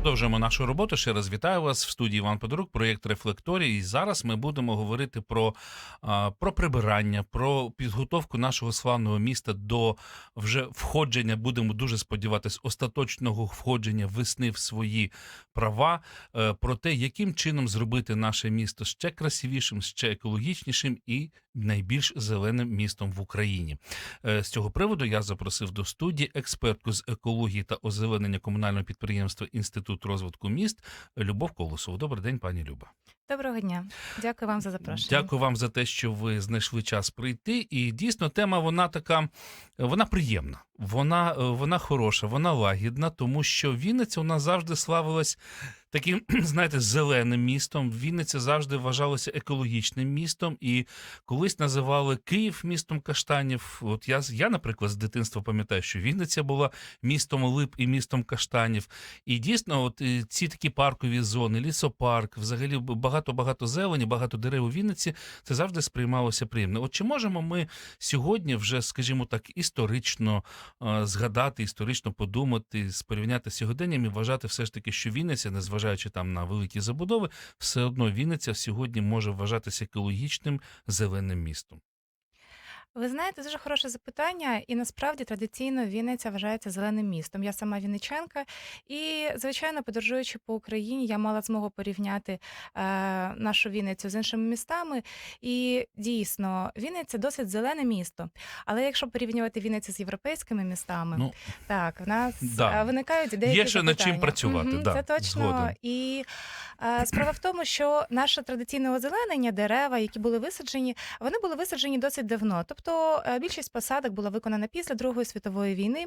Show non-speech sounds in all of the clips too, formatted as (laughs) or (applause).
Продовжуємо нашу роботу. Ще раз вітаю вас в студії Іван Подорук, проєкт Рефлекторій. І зараз ми будемо говорити про, про прибирання, про підготовку нашого славного міста до вже входження. Будемо дуже сподіватись, остаточного входження весни в свої права. е, Про те, яким чином зробити наше місто ще красивішим, ще екологічнішим і найбільш зеленим містом в Україні. Е, З цього приводу я запросив до студії експертку з екології та озеленення комунального підприємства Інститут розвитку міст Любов Колосова. Добрий день, пані Люба. Доброго дня, дякую вам за запрошення. Дякую вам за те, що ви знайшли час прийти. І дійсно, тема вона така, вона приємна, вона, е, вона хороша, вона лагідна, тому що Вінниця у нас завжди славилась таким, (clears throat) знаєте, зеленим містом. Вінниця завжди вважалася екологічним містом, і колись називали Київ містом каштанів. От я, я, наприклад, з дитинства пам'ятаю, що Вінниця була містом лип і містом каштанів. І дійсно, от е, ці такі паркові зони, лісопарк, взагалі багато-багато зелені, багато дерев у Вінниці, це завжди сприймалося приємно. От чи можемо ми сьогодні вже, скажімо так, історично е, згадати, історично подумати, порівняти з сьогоденням і вважати все ж таки, що Вінниця, незважаючи там на великі забудови, все одно Вінниця сьогодні може вважатися екологічним зеленим містом. Ви знаєте, дуже хороше запитання, і насправді традиційно Вінниця вважається зеленим містом. Я сама вінничанка, і звичайно, подорожуючи по Україні, я мала змогу порівняти е, нашу Вінницю з іншими містами. І дійсно, Вінниця досить зелене місто. Але якщо порівнювати Вінницю з європейськими містами, Ну, так в нас Да. е, виникають деякі Є ще над чим працювати, Мгм, да, це точно. згоден. І е, справа в тому, що наше традиційне озеленення, дерева, які були висаджені, вони були висаджені досить давно. Тобто е, більшість посадок була виконана після Другої світової війни.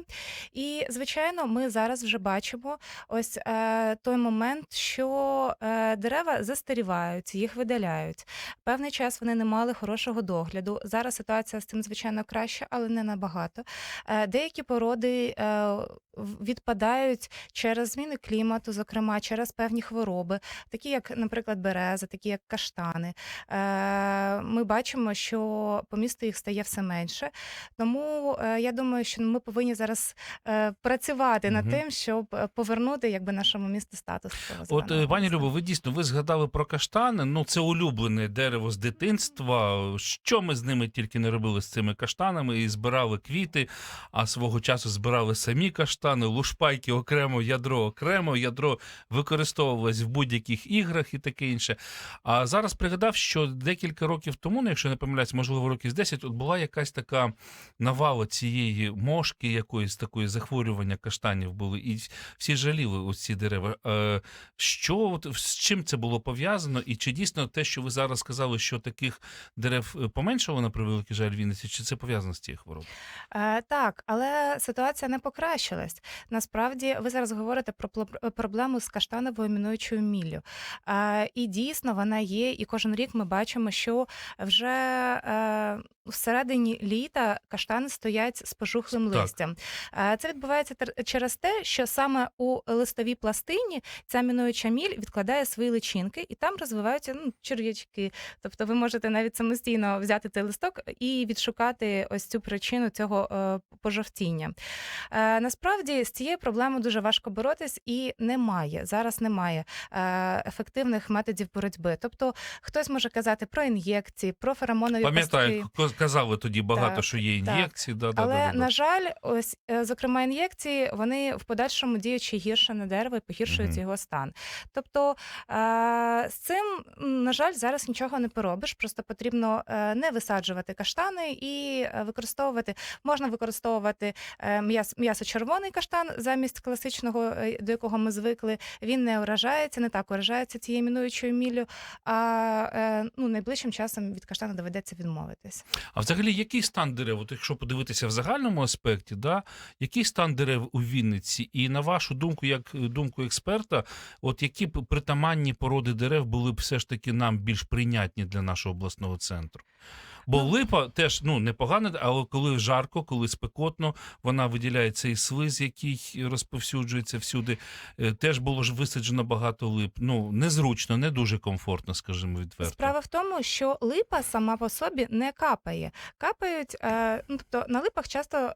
І, звичайно, ми зараз вже бачимо ось е, той момент, що е, дерева застарівають, їх видаляють. Певний час вони не мали хорошого догляду. Зараз ситуація з цим, звичайно, краща, але не набагато. Деякі породи відпадають через зміни клімату, зокрема через певні хвороби, такі як, наприклад, береза, такі як каштани. Ми бачимо, що по місту їх стає все менше. Тому е, я думаю, що ми повинні зараз е, працювати над тим, щоб е, повернути якби нашому місту статус. От, пані. Любо, ви дійсно ви згадали про каштани. Ну, це улюблене дерево з дитинства. Що ми з ними тільки не робили з цими каштанами і збирали квіти, а свого часу збирали самі каштани, лушпайки окремо, ядро окремо, ядро використовувалось в будь-яких іграх і таке інше. А зараз пригадав, що декілька років тому, ну, якщо не помиляюсь, можливо, років з 10, от була якась така навала цієї мошки, якоїсь такої захворювання каштанів були, і всі жаліли ось ці дерева. Е, Що з чим це було пов'язано? І чи дійсно те, що ви зараз сказали, що таких дерев е, поменшало на превеликий жаль Вінниці, чи це пов'язано з цією хворобою? Е, Так, але ситуація не покращилась. Насправді, ви зараз говорите про проблему з каштановою мінуючою міллю. І дійсно вона є, і кожен рік ми бачимо, що вже всередині літа каштани стоять з пожухлим Так. листям. Це відбувається через те, що саме у листовій пластині ця мінуюча міль відкладає свої личинки, і там розвиваються ну, черв'ячки. Тобто ви можете навіть самостійно взяти цей листок і відшукати ось цю причину цього е, пожовтіння. Е, насправді з цією проблемою дуже важко боротись, і немає зараз немає е, ефективних методів боротьби. Тобто хтось може казати про ін'єкції, про феромонові Пам'ятаю, казали тоді багато, Так, що є ін'єкції. Да, да, Але да, да, на жаль, ось е, зокрема ін'єкції, вони в подальшому діючи гірше на дерево і погіршують Мгм. його стан. Тобто е, з цим, на жаль, зараз нічого не поробиш. Просто потрібно е, не висаджувати каштани і використовувати можна використовувати м'яс- м'ясо-червоний каштан замість класичного, до якого ми звикли. Він не уражається, не так уражається цією мінуючою міллю. А ну найближчим часом від каштану доведеться відмовитись. А взагалі, який стан дерев? От якщо подивитися в загальному аспекті, да, який стан дерев у Вінниці? І на вашу думку, як думку експерта, от які притаманні породи дерев були б все ж таки нам більш прийнятні для нашого обласного центру? Бо липа теж ну непогана, але коли жарко, коли спекотно, вона виділяє цей слиз, який розповсюджується всюди. Е, Теж було ж висаджено багато лип. Ну незручно, не дуже комфортно, скажімо відверто. Справа в тому, що липа сама по собі не капає. Капають, е, ну тобто на липах часто е,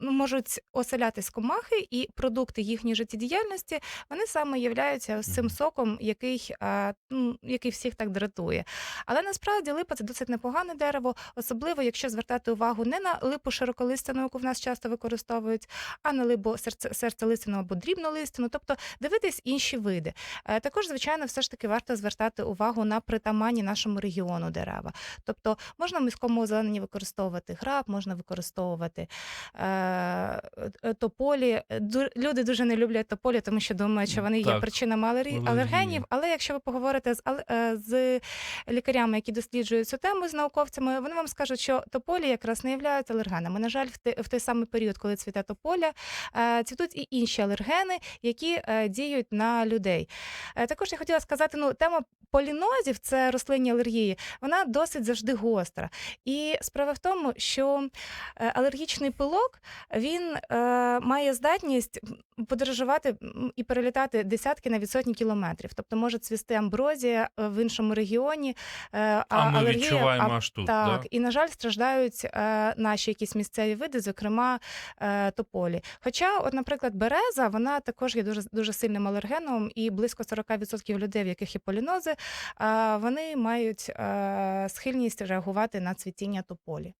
можуть оселятись комахи, і продукти їхньої життєдіяльності вони саме являються ось цим соком, який, ну, який всіх так дратує. Але насправді липа це досить непогане дерево, особливо якщо звертати увагу не на липу широколистяну, яку в нас часто використовують, а на либо серце, серцелистяну або дрібнолистяну, тобто дивитись інші види. Е, Також, звичайно, все ж таки варто звертати увагу на притаманні нашому регіону дерева. Тобто можна в міському озелененні використовувати граб, можна використовувати е, тополі. Люди дуже не люблять тополі, тому що думають, що вони є причинами алергенів. Але якщо ви поговорите з, е, з лікарями, які досліджують цю тему з науковцями, вони вам скажуть, що тополі якраз не являються алергенами. На жаль, в той самий період, коли цвіте тополя, е, цвітуть і інші алергени, які е, діють на людей. Е, Також я хотіла сказати, ну тема полінозів, це рослинні алергії, вона досить завжди гостра. І справа в тому, що е, алергічний пилок він е, має здатність подорожувати і перелітати десятки навіть сотні кілометрів. Тобто може цвісти амброзія е, в іншому регіоні. е, А, А ми алергія, відчуваємо а аж тут. так, Да? і на жаль, страждають е, наші якісь місцеві види, зокрема е, тополі. Хоча, от, наприклад, береза, вона також є дуже дуже сильним алергеном, і близько 40% людей, в яких є полінози, е, вони мають е, схильність реагувати на цвітіння тополі.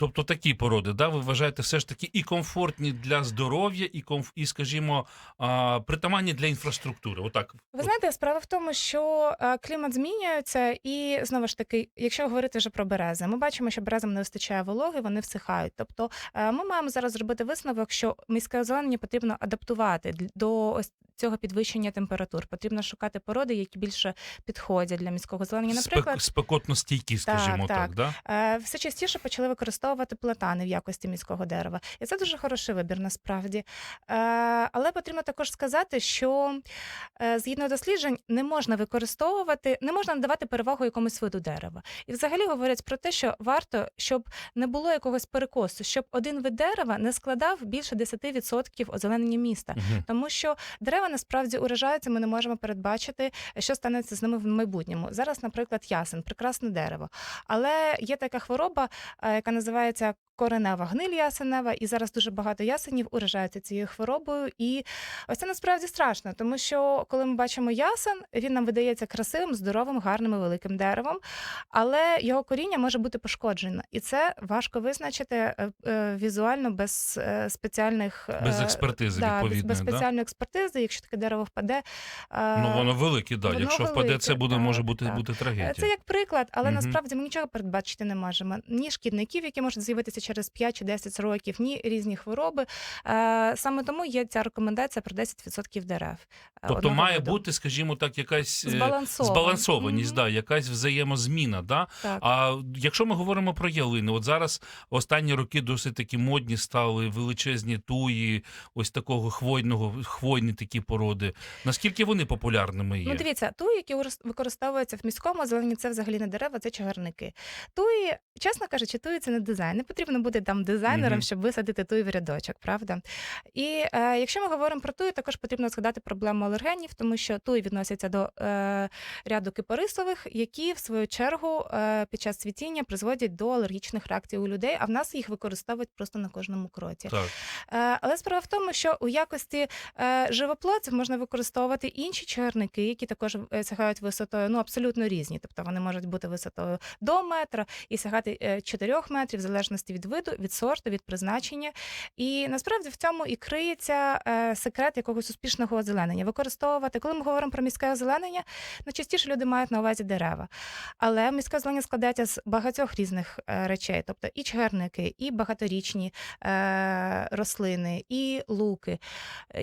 Тобто такі породи, да, ви вважаєте, все ж таки і комфортні для здоров'я, і комф... і, скажімо, притаманні для інфраструктури. Отак. Ви знаєте, справа в тому, що клімат змінюється, і знову ж таки, якщо говорити вже про берези, ми бачимо, що березам не вистачає вологи, вони всихають. Тобто, ми маємо зараз зробити висновок, що міське озеленення потрібно адаптувати до ось цього підвищення температур. Потрібно шукати породи, які більше підходять для міського озеленення. Наприклад, Спекотно стійкі, скажімо так. так. да? Е, все частіше почали використовувати платани в якості міського дерева. І це дуже хороший вибір насправді. Е, Але потрібно також сказати, що е, згідно досліджень не можна використовувати, не можна надавати перевагу якомусь виду дерева. І взагалі говорять про те, що варто, щоб не було якогось перекосу, щоб один вид дерева не складав більше 10% озеленення міста. Угу. Тому що дерева насправді уражаються, ми не можемо передбачити, що станеться з ними в майбутньому. Зараз, наприклад, ясен, прекрасне дерево. Але є така хвороба, е, яка називається коренева гниль ясенева, і зараз дуже багато ясенів уражаються цією хворобою. І ось це насправді страшно, тому що коли ми бачимо ясен, він нам видається красивим, здоровим, гарним і великим деревом, але його коріння може бути пошкоджено, і це важко визначити е, е, візуально без е, спеціальних Без е, експертизи да, без, без відповідної, да? спеціальної експертизи, якщо таке дерево впаде. е, Ну воно велике, да. воно Якщо впаде, це буде так, може бути, так. бути трагедія. Е, Це як приклад, але Мгм. насправді ми нічого передбачити не можемо. Ні шкідників, які можуть з'явитися через 5 чи 10 років, ні різні хвороби. Е, Саме тому є ця рекомендація про 10% дерев. е, Тобто має виду. бути, скажімо так, якась е, збалансованість, Мгм. да, якась взаємозміна. Да? Так. А якщо ми говоримо про ялини, от зараз останні роки досить такі модні стали величезні туї, ось такого хвойного, хвойні такі породи. Наскільки вони популярними є? Ну, дивіться, туї, які використовуються в міському озелененні, це взагалі не дерева, це чагарники. Туї, чесно кажучи, туї це не дизайн. Не потрібно бути там дизайнером, Мгм. щоб висадити туї в рядочок, правда? І е, якщо ми говоримо про туї, також потрібно згадати проблему алергенів, тому що туї відносяться до е, ряду кипарисових, які в свою чергу е, під час цвітіння призводять до алергічних реакцій у людей, а в нас їх використовують просто на кожному кроці. Так. Е, Але справа в тому, що у якості е, живоплодців можна використовувати інші чагарники, які також е, сягають висотою ну абсолютно різні. Тобто вони можуть бути висотою до метра і сягати е, 4 метрів, в залежності від виду, від сорту, від призначення. І насправді в цьому і криється е, секрет якогось успішного озеленення. Використовувати, коли ми говоримо про міське озеленення, найчастіше люди мають на увазі дерева. Але міське озеленення складається з багатьох різних е, речей, тобто і чагарники, і багаторічні е, рослини, і луки.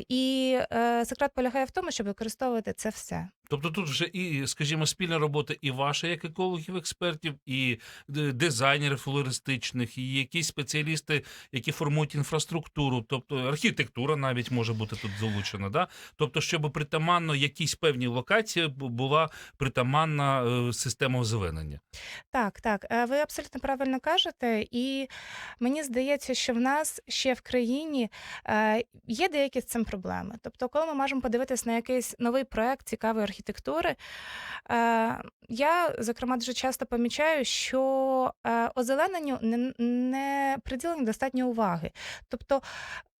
І е, секрет полягає в тому, щоб використовувати це все. Тобто тут вже і, скажімо, спільна робота і ваша, як екологів, експертів, і е, дизайнерів флористичних, і якісь спеціалісти, які формують інфраструктуру, тобто архітектура навіть може бути тут залучена. Да? Тобто, щоб притаманно якісь певні локації була притаманна е, система озеленення. Так, так, е, ви абсолютно правильно кажете, і мені здається, що в нас ще в країні є деякі з цим проблеми. Тобто, коли ми можемо подивитись на якийсь новий проект цікавої архітектури, е, я, зокрема, дуже часто помічаю, що е, озелененню не, не приділено достатньо уваги. Тобто,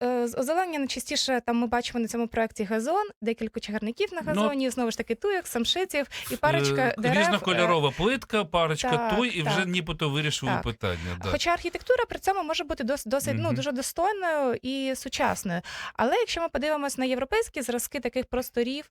е, з озеленення найчастіше там ми бачимо на цьому проекті газон, декілька чагарників на Ну, газоні, знову ж таки туєк, самшитів і парочка Е, дерев. Різнокольорова плитка, парочка так, той, і вже нібито вирішили Так. питання. Да. Хоча архітектура при цьому може бути дос, досить ну, дуже достойною і сучасною. Але якщо ми подивимося на європейські зразки таких просторів,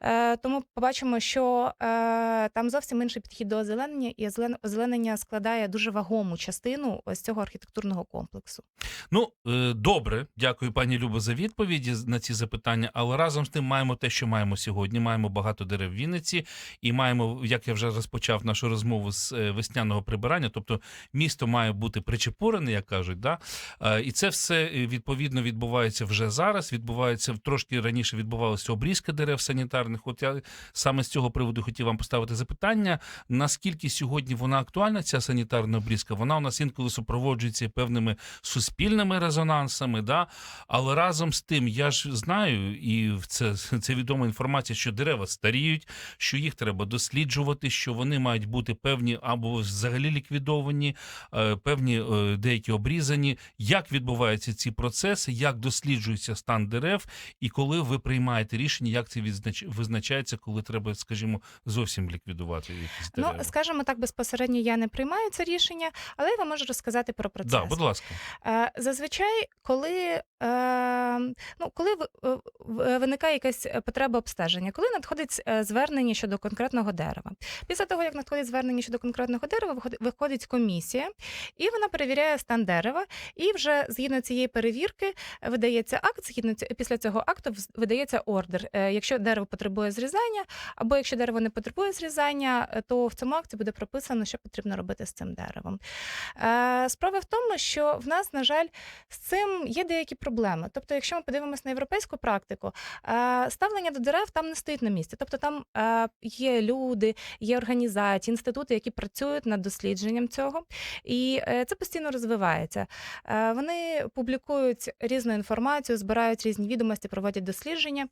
е, то ми побачимо, що е, там зовсім інший підхід до озеленення, і озелен- озеленення складає дуже вагому частину ось цього архітектурного комплексу. Ну, е, добре, дякую, пані Любо, за відповіді на ці запитання. Але разом з тим маємо те, що маємо сьогодні. Маємо багато дерев в Вінниці, і маємо, як я вже розпочав нашу розмову з е, весняного прибирання. Тобто місто має бути причепурене, як кажуть. Да? Е, І це все відповідно відбувається вже зараз. Відбувається трошки раніше відбувалося обрізка дерев санітарних. От я саме з цього приводу хотів вам поставити запитання: наскільки сьогодні вона актуальна, ця санітарна обрізка? Вона у нас інколи супроводжується певними суспільними резонансами, да? але разом з тим я ж знаю, і це, це відома інформація, що дерева старіють, що їх треба досліджувати, що вони мають бути певні або взагалі ліквідовані, е, певні е, деякі обрізані. Як відбуваються ці процеси, як досліджується стан дерев, і коли ви приймаєте рішення, як це визначається, коли треба, скажімо, зовсім ліквідувати якісь дерева? Ну, скажімо так, безпосередньо я не приймаю це рішення, але я вам можу розказати про процес. да, будь ласка. Е, Зазвичай, коли, е, ну, коли е, виникає якась потреба обстеження, коли надходить звернення щодо конкретного дерева. Після того, як надходить звернення щодо конкретного дерева, виходить- комісія, і вона перевіряє стан дерева, і вже згідно цієї перевірки видається акт. Згідно після цього акту видається ордер. Якщо дерево потребує зрізання, або якщо дерево не потребує зрізання, е, то в цьому акті буде прописано, що потрібно робити з цим деревом. Е, Справа в тому, що в нас, на жаль, з цим є деякі проблеми. Тобто, якщо ми подивимося на європейську практику, е, ставлення до дерев там не стоїть на місці. Тобто там є люди, є організації, інститути, які працюють над дослідженням цього, і це постійно розвивається. Вони публікують різну інформацію, збирають різні відомості, проводять дослідження.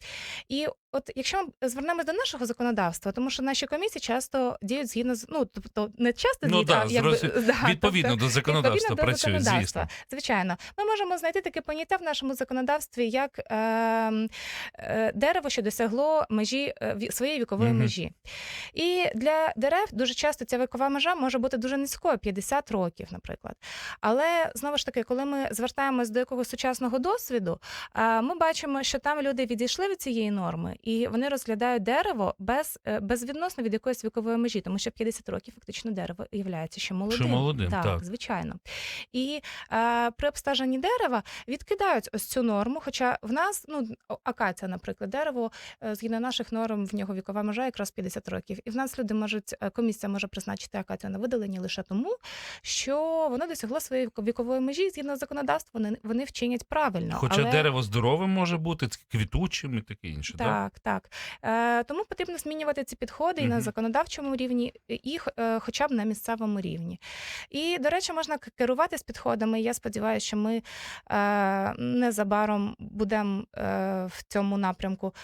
І от якщо ми звернемось до нашого законодавства, тому що наші комісії часто діють згідно з ну, тобто не часто Ну да, якби зрозуміло. (laughs) да, Відповідно тобто, до законодавства відповідно до законодавства. звісно. Звичайно, ми можемо знайти таке поняття в нашому законодавстві, як е, е, дерево, що досягло межі е, своєї вікової Мгм. межі. І для дерев дуже часто ця вікова межа може бути дуже низькою 50 років, наприклад. Але знову ж таки, коли ми звертаємось до якогось сучасного досвіду, е, ми бачимо, що там люди відійшли від цієї норми, і вони розглядають дерево без, е, безвідносно від якоїсь вікової межі, тому що 50 років фактично дерево є ще молодим. молодим, так. звичайно. І е, при обстеженні дерева відкидають ось цю норму. Хоча в нас, ну акація, наприклад, дерево е, згідно наших норм, в нього вікова межа якраз 50 років. І в нас люди можуть, е, комісія може призначити акацію на видалення лише тому, що воно досягло своєї вікової межі, згідно законодавства, вони, вони вчинять правильно. Хоча Але... дерево здоровим може бути, квітучим і таке інше. Да? Так, так. Е, тому потрібно змінювати ці підходи і на законодавчому рівні, і е, хоча б на місцевому рівні. І, до речі, можна керувати з підходами. Я сподіваюся, що ми е, незабаром будемо е, в цьому напрямку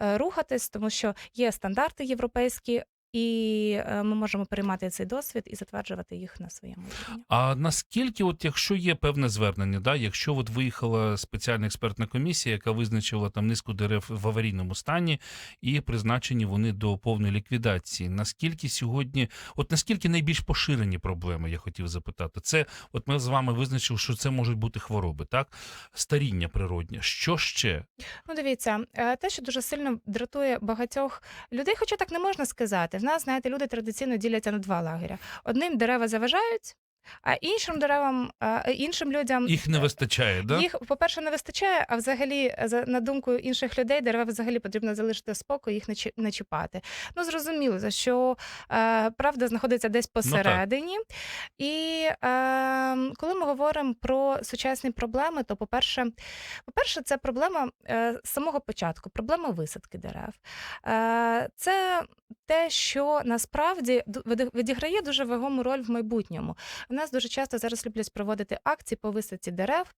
е, рухатись, тому що є стандарти європейські. І е, ми можемо переймати цей досвід і затверджувати їх на своєму рівні. А наскільки, от якщо є певне звернення, да, якщо от виїхала спеціальна експертна комісія, яка визначила там низку дерев в аварійному стані, і призначені вони до повної ліквідації, наскільки сьогодні, от наскільки найбільш поширені проблеми, я хотів запитати, це от ми з вами визначили, що це можуть бути хвороби, так старіння природнє. Що ще? Ну, дивіться, е, те, що дуже сильно дратує багатьох людей, хоча так не можна сказати. В нас, знаєте, люди традиційно діляться на два лагеря. Одним дерева заважають. А іншим деревам, іншим людям Їх не вистачає, да? їх, по-перше, не вистачає, а взагалі, на думку інших людей, дерева взагалі потрібно залишити в спокою, їх не чіпати. Ну, зрозуміло, за що е, правда знаходиться десь посередині. І е, коли ми говоримо про сучасні проблеми, то, по-перше, по-перше, це проблема е, з самого початку, проблема висадки дерев. Е, це те, що насправді відіграє дуже вагому роль в майбутньому. У нас дуже часто зараз люблять проводити акції по висадці дерев,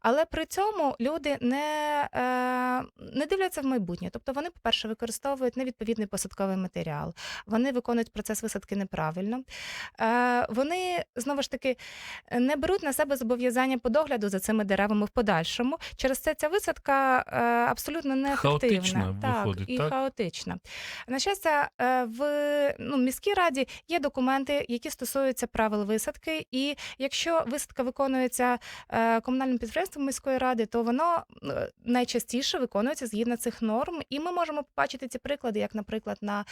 але при цьому люди не, е, не дивляться в майбутнє. Тобто вони, по-перше, використовують невідповідний посадковий матеріал, вони виконують процес висадки неправильно. Е, вони знову ж таки не беруть на себе зобов'язання по догляду за цими деревами в подальшому. Через це ця висадка е, абсолютно неефективна. Хаотична так, виходить, і так? хаотична. На щастя, е, в ну, міській раді є документи, які стосуються правил висадки. І якщо висадка виконується е, комунальним підприємством міської ради, то воно е, найчастіше виконується згідно цих норм. І ми можемо побачити ці приклади, як, наприклад, на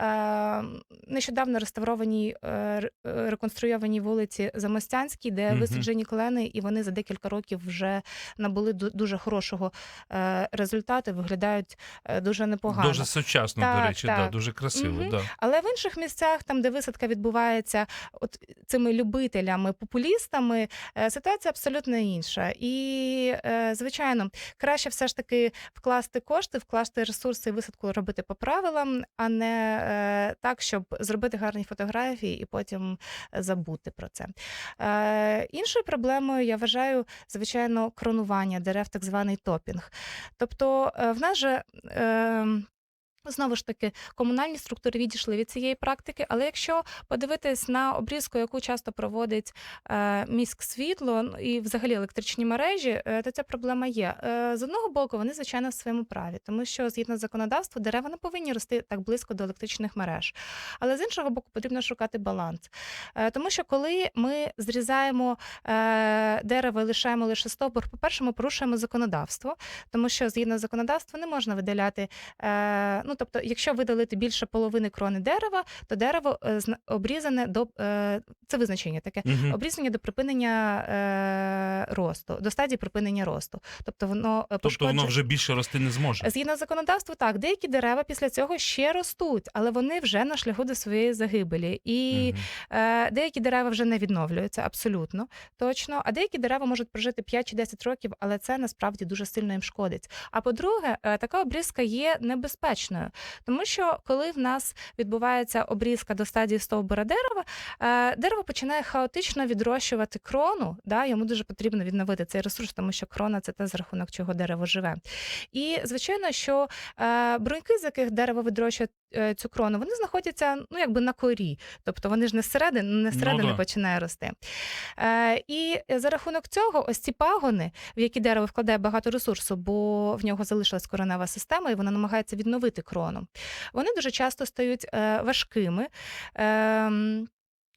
е, нещодавно реставрованій е, е, реконструйованій вулиці Замостянській, де Мгм. висаджені клени, і вони за декілька років вже набули ду- дуже хорошого е, результату, виглядають е, дуже непогано. Дуже сучасно, Так, до речі, Да, дуже красиво. Мгм. Да. Але в інших місцях, там, де висадка відбувається от цими любителями, популістами, е, ситуація абсолютно інша. І, е, звичайно, краще все ж таки вкласти кошти, вкласти ресурси і висадку робити по правилам, а не е, так, щоб зробити гарні фотографії і потім забути про це. Іншою проблемою я вважаю, звичайно, кронування дерев, так званий топінг. Тобто, в нас же. Знову ж таки, комунальні структури відійшли від цієї практики, але якщо подивитись на обрізку, яку часто проводить е, міськсвітло ну, і взагалі електричні мережі, е, то ця проблема є. Е, з одного боку, вони звичайно в своєму праві, тому що згідно законодавства дерева не повинні рости так близько до електричних мереж. Але з іншого боку, потрібно шукати баланс. Тому що коли ми зрізаємо дерево і лишаємо лише стовбур, по-перше, ми порушуємо законодавство, тому що згідно законодавства не можна видаляти. Е, ну, тобто, якщо видалити більше половини крони дерева, то дерево е, обрізане до е, це визначення таке. Мгм. Обрізання до припинення е, росту, до стадії припинення росту. Тобто воно е, Тобто воно вже більше рости не зможе. Згідно законодавства, так, деякі дерева після цього ще ростуть, але вони вже на шляху до своєї загибелі. І. Е, деякі дерева вже не відновлюються абсолютно точно. А деякі дерева можуть прожити 5 чи 10 років, але це насправді дуже сильно їм шкодить. А по-друге, така обрізка є небезпечною, тому що коли в нас відбувається обрізка до стадії стовбура дерева, е, дерево починає хаотично відрощувати крону. Да, йому дуже потрібно відновити цей ресурс, тому що крона це те, за рахунок чого дерево живе. І звичайно, що е, бруньки, з яких дерево відрощує е, цю крону, вони знаходяться ну якби на корі, тобто вони ж не зсередини, не зсередини да. починає рости. Е, і за рахунок цього, ось ці пагони, в які дерево вкладає багато ресурсу, бо в нього залишилась коренева система, і вона намагається відновити крону. Вони дуже часто стають е, важкими. Е,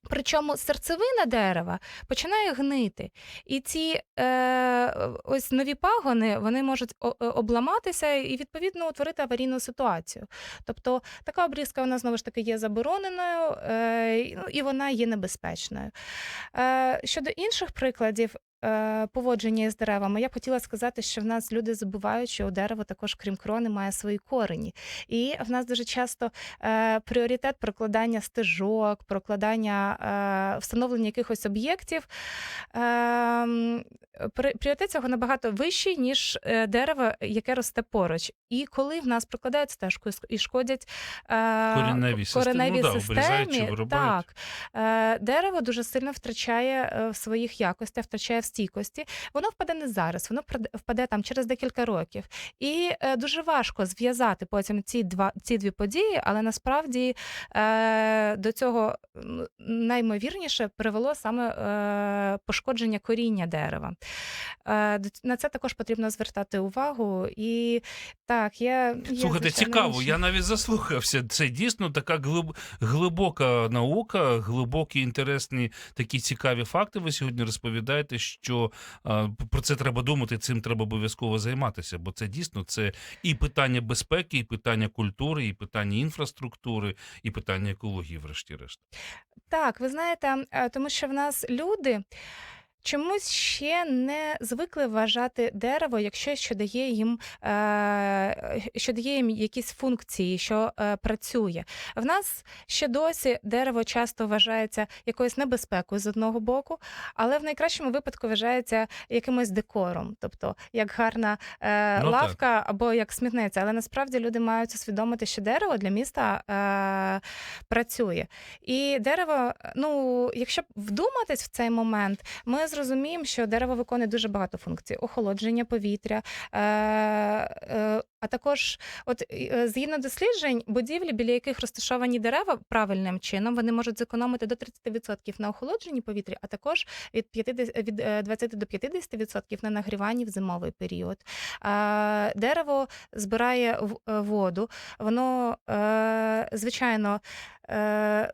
Причому серцевина дерева починає гнити, і ці е, ось нові пагони вони можуть о- обламатися і відповідно утворити аварійну ситуацію. Тобто така обрізка вона знову ж таки є забороненою е, і- ну, вона є небезпечною. Е, щодо інших прикладів. Е, Поводження з деревами, я хотіла сказати, що в нас люди забувають, що дерево також, крім крони, має свої корені. І в нас дуже часто е, пріоритет прокладання стежок, прокладання е, встановлення якихось об'єктів. Пріоритет цього набагато вищий, ніж е, дерево, яке росте поруч. І коли в нас прокладають стежку і шкодять е, Кореневі системи, кореневі ну да, системі, так, е, дерево дуже сильно втрачає в своїх якостях, втрачає в стійкості. Воно впаде не зараз, воно впаде там через декілька років. І дуже важко зв'язати потім ці два ці дві події, але насправді до цього наймовірніше привело саме пошкодження коріння дерева. Е, на це також потрібно звертати увагу. І так, є Слухайте, цікаво, інші- я навіть заслухався. Це дійсно така глиб... глибока наука, глибокі, інтересні, такі цікаві факти. Ви сьогодні розповідаєте. Що про це треба думати, цим треба обов'язково займатися, бо це дійсно це і питання безпеки, і питання культури, і питання інфраструктури, і питання екології, врешті-решт. Так, ви знаєте, е, тому що в нас люди чомусь ще не звикли вважати дерево як щось, що дає їм, е, що дає їм якісь функції, що е, працює. В нас ще досі дерево часто вважається якоюсь небезпекою з одного боку, але в найкращому випадку вважається якимось декором, тобто як гарна е, Ну, так. лавка або як смітниця. Але насправді люди мають усвідомити, що дерево для міста працює. І дерево, ну, якщо вдуматись в цей момент, ми зрозуміємо, що дерево виконує дуже багато функцій: охолодження повітря. Е, е, а також, от е, згідно досліджень, будівлі, біля яких розташовані дерева правильним чином, вони можуть зекономити до 30% на охолодженні повітря, а також від 50, від е, 20 до 50% на нагріванні в зимовий період. Дерево збирає воду, воно, звичайно,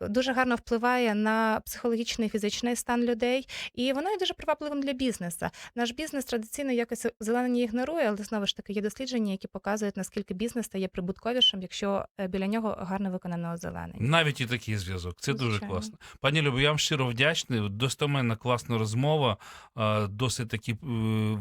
дуже гарно впливає на психологічний і фізичний стан людей, і воно є дуже привабливим для бізнесу. Наш бізнес традиційно якось озеленення ігнорує, але знову ж таки є дослідження, які показують, наскільки бізнес стає прибутковішим, якщо е, біля нього гарно виконане озеленення. Навіть і такий зв'язок. Це дуже класно. Пані Любо, я вам щиро вдячний. Достоменна класна розмова. Е, Досить таки е,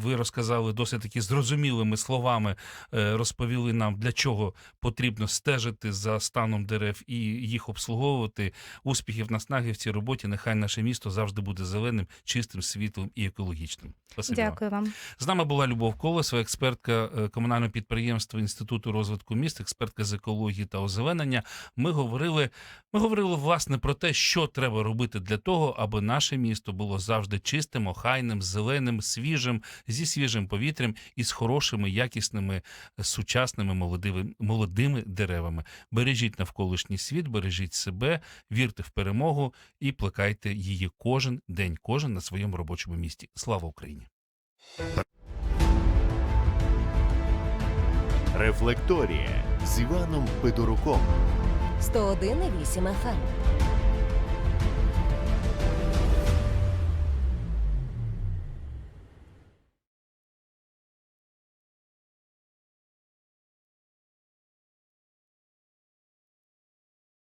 ви розказали досить таки зрозумілими словами, е, розповіли нам, для чого потрібно стежити за станом дерев і їх обслуговувати. Успіхів наснаги в цій роботі. Нехай наше місто завжди буде зеленим, чистим, світлим і екологічним. Спасибі. Дякую вам. З нами була Любов Колесова, експертка е, комунального підприємства Інституту розвитку міст, експертка з екології та озеленення. Ми говорили, ми говорили власне про те, що треба робити для того, аби наше місто було завжди чистим, охайним, зеленим, свіжим, зі свіжим повітрям і з хорошими, якісними, е, сучасними молодими, молодими деревами. Бережіть навколишній світ, бережіть себе, вірте в перемогу і плекайте її кожен день, кожен на своєму робочому місці. Слава Україні! Рефлекторія з Іваном Федоруком. 101,8 FM.